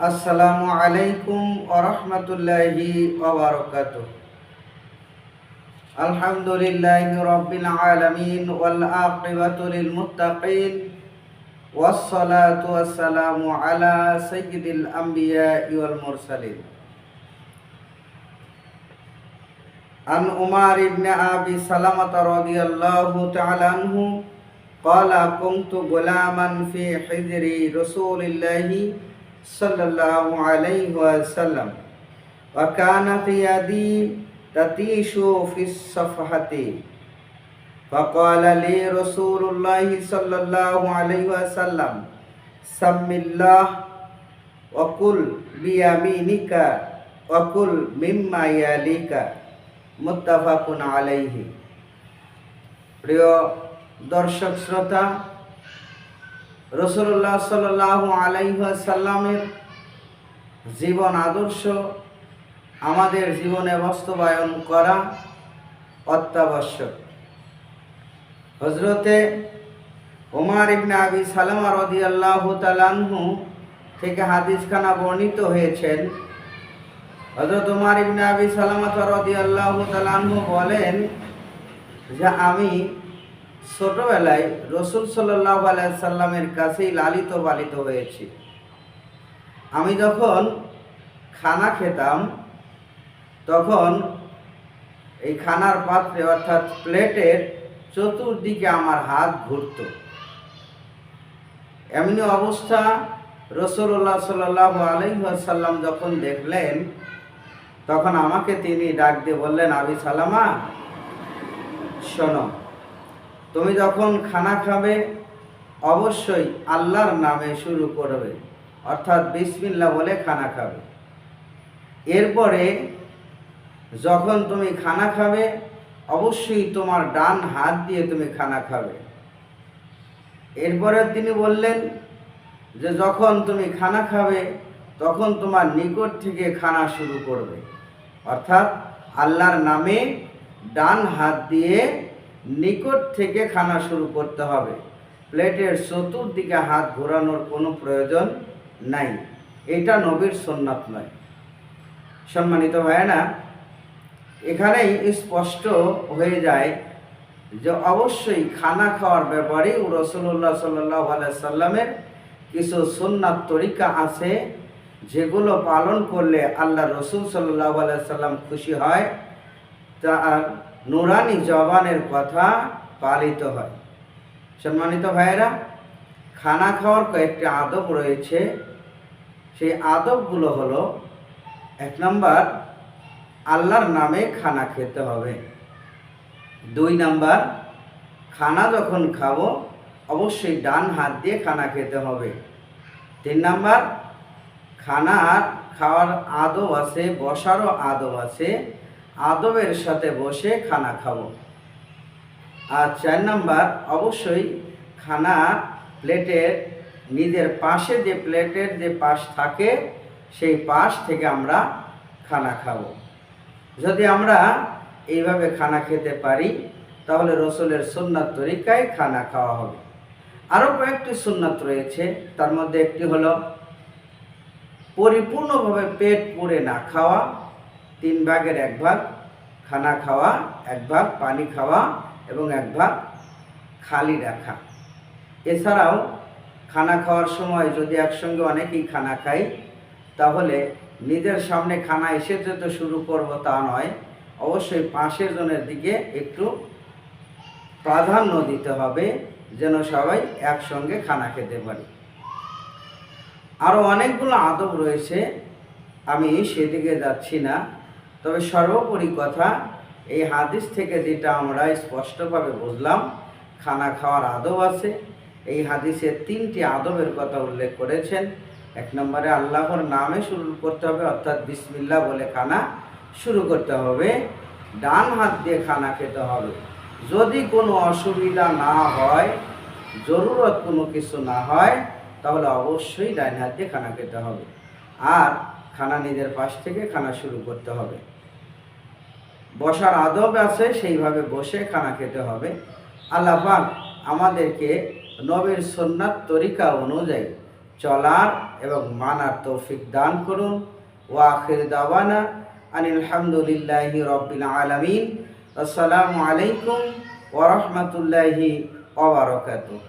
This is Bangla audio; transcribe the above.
আসসালামু আলাইকুম ওরহমতুল্লাহি ওবরকাত আলহামদুলিল্লাহ রব্বিল আলামিন ওয়াল আকিবাতু লিল মুত্তাকিন والصلاة والسلام على سيد الأنبياء والمرسلين عن عمر بن أبي سلمة رضي الله تعالى عنه قال كنت غلاما في حجر رسول الله صلى الله عليه وسلم وكانت يدي تتيش في الصفحة فقال لي رسول الله صلى الله عليه وسلم سم الله وقل بيمينك وقل مما يليك متفق عليه প্রিয় দর্শক শ্রোতা রসুল্লাহ সাল্লাহ আলাইসাল্লামের জীবন আদর্শ, আমাদের জীবনে বাস্তবায়ন করা অত্যাবশ্যক। হজরতে ওমার ইবনে আবি সালামা রদি আল্লাহ তালানহু থেকে হাদিসখানা বর্ণিত হয়েছেন। হজরত উমার ইবনে আবি সালামা রদি আল্লাহ তালানহু বলেন যে, আমি ছোটবেলায় রসুল সাল্লাহ সাল্লামের কাছেই লালিত পালিত হয়েছি। আমি যখন খানা খেতাম, তখন এই খানার পাত্রে অর্থাৎ প্লেটের চতুর্দিকে আমার হাত ঘুরত। এমনি অবস্থা রসুল্লাহ সাল্লাহ আলহাসাল্লাম যখন দেখলেন, তখন আমাকে তিনি ডাক দিয়ে বললেন, আবি সালামা, শোনো। তুমি যখন খানা খাবে, অবশ্যই আল্লাহর নামে শুরু করবে। অর্থাৎ বিসমিল্লা বলে খানা খাবে। এরপরে যখন তুমি খানা খাবে, অবশ্যই তোমার ডান হাত দিয়ে তুমি খানা খাবে। এরপরে তিনি বললেন যে, যখন তুমি খানা খাবে, তখন তোমার নিকট থেকে খানা শুরু করবে। অর্থাৎ আল্লাহর নামে ডান হাত দিয়ে নিকট থেকে খানা শুরু করতে হবে। প্লেটের চতুর্দিকে হাত ঘোরানোর কোনো প্রয়োজন নাই। এটা নবীর সন্ন্যত নয়। সম্মানিত না এখানেই স্পষ্ট হয়ে যায় যে অবশ্যই খানা খাওয়ার ব্যাপারে রসুল্লাহ সাল্লাহ সাল্লামের কিছু সুন্নাত তরিকা আছে, যেগুলো পালন করলে আল্লাহ রসুল সাল্লাহ সাল্লাম খুশি হয়। তার নুরানি জবানের কথা পালিত হয়। সম্মানিত ভাইয়েরা, খানা খাওয়ার কয়েকটি আদব রয়েছে। সেই আদবগুলো হলো, এক নম্বর, আল্লাহর নামে খানা খেতে হবে। দুই নাম্বার, খানা যখন খাব, অবশ্যই ডান হাত দিয়ে খানা খেতে হবে। তিন নাম্বার খানা খাওয়ার আদব আছে, বসারও আদব আছে। আদবের সাথে বসে খানা খাব। আর চার নাম্বার, অবশ্যই খানা প্লেটের নিজের পাশে যে প্লেটের যে পাশ থাকে, সেই পাশ থেকে আমরা খানা খাব। যদি আমরা এইভাবে খানা খেতে পারি, তাহলে রসুলের সুন্নাত তরিকায় খানা খাওয়া হবে। আরও কয়েকটি সুন্নাত রয়েছে, তার মধ্যে একটি হলো, পরিপূর্ণভাবে পেট পুড়ে না খাওয়া তিন ভাগের এক ভাগ, খানা খাওয়া, এক ভাগ পানি খাওয়া এবং এক ভাগ খালি রাখা। এছাড়াও খানা খাওয়ার সময় যদি একসঙ্গে অনেকেই খানা খাই তাহলে নিজের সামনে খানা এসে যেতে শুরু করব তা নয়, অবশ্যই পাশের জনের দিকে একটু প্রাধান্য দিতে হবে যেন সবাই একসঙ্গে খানা খেতে পারি। আরও অনেকগুলো আদব রয়েছে, আমি সেদিকে যাচ্ছি না। তবে সর্বোপরি কথা, এই হাদিস থেকে যেটা আমরা স্পষ্টভাবে বুঝলাম, খানা খাওয়ার আদব আছে। এই হাদিসে তিনটি আদবের কথা উল্লেখ করেছেন। এক নম্বরে আল্লাহর নামে শুরু করতে হবে, অর্থাৎ বিসমিল্লা বলে খানা শুরু করতে হবে। ডান হাত দিয়ে খানা খেতে হবে। যদি কোনো অসুবিধা না হয়, জরুরত কোনো কিছু না হয়, তাহলে অবশ্যই ডান হাত দিয়ে খানা খেতে হবে। আর খানা নিজের পাশ থেকে খানা শুরু করতে হবে। বসার আদব আছে, সেইভাবে বসে খানা খেতে হবে। আল্লাহ পাক আমাদেরকে নবীর সন্ন্যাত তরিকা অনুযায়ী চলার এবং মানার তৌফিক দান করুন। ওয়াখির দাওয়ানা আনিলামদুলিল্লাহি রবিল আলমিন। আসসালামু আলাইকুম ওরহমতুল্লাহি ওবরকাতুহ